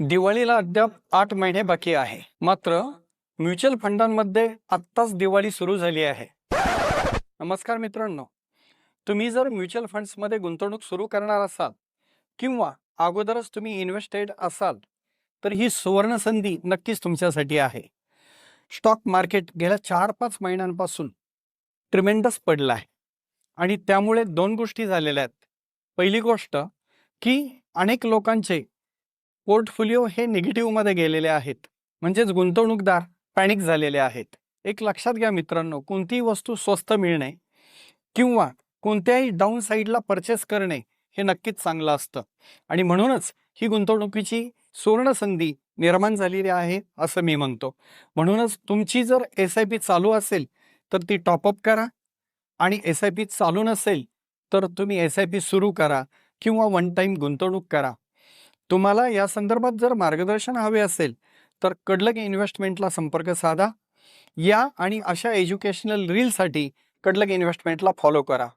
दिवाळीला अद्याप आठ महिने बाकी आहे. मात्र म्युच्युअल फंडांमध्ये आत्ताच दिवाळी सुरू झाली आहे. नमस्कार मित्रांनो. तुम्ही जर म्युच्युअल फंड्समध्ये गुंतवणूक सुरू करणार असाल किंवा अगोदरच तुम्ही इन्व्हेस्टेड असाल तर ही सुवर्ण संधी नक्कीच तुमच्यासाठी आहे. स्टॉक मार्केट गेल्या चार पाच महिन्यांपासून ट्रिमेंडस पडलं आहे. आणि त्यामुळे दोन गोष्टी झालेल्या आहेत. पहिली गोष्ट की अनेक लोकांचे पोर्टफोलिओ हे निगेटिव्हमध्ये गेलेले आहेत. म्हणजेच गुंतवणूकदार पॅनिक झालेले आहेत. एक लक्षात घ्या मित्रांनो कोणतीही वस्तू स्वस्त मिळणे किंवा कोणत्याही डाऊन साईडला परचेस करणे हे नक्कीच चांगलं असतं. आणि म्हणूनच ही गुंतवणुकीची सुवर्ण संधी निर्माण झालेली आहे असं मी म्हणतो. म्हणूनच तुमची जर एस आय पी चालू असेल तर ती टॉपअप करा आणि एस आय पी चालू नसेल तर तुम्ही एस आय पी सुरू करा किंवा वन टाईम गुंतवणूक करा. तुम्हाला या संदर्भात जर मार्गदर्शन हवे असेल तर कडलक इन्व्हेस्टमेंटला संपर्क साधा. या आणि अशा एज्युकेशनल रीलसाठी कडलक इन्व्हेस्टमेंटला फॉलो करा.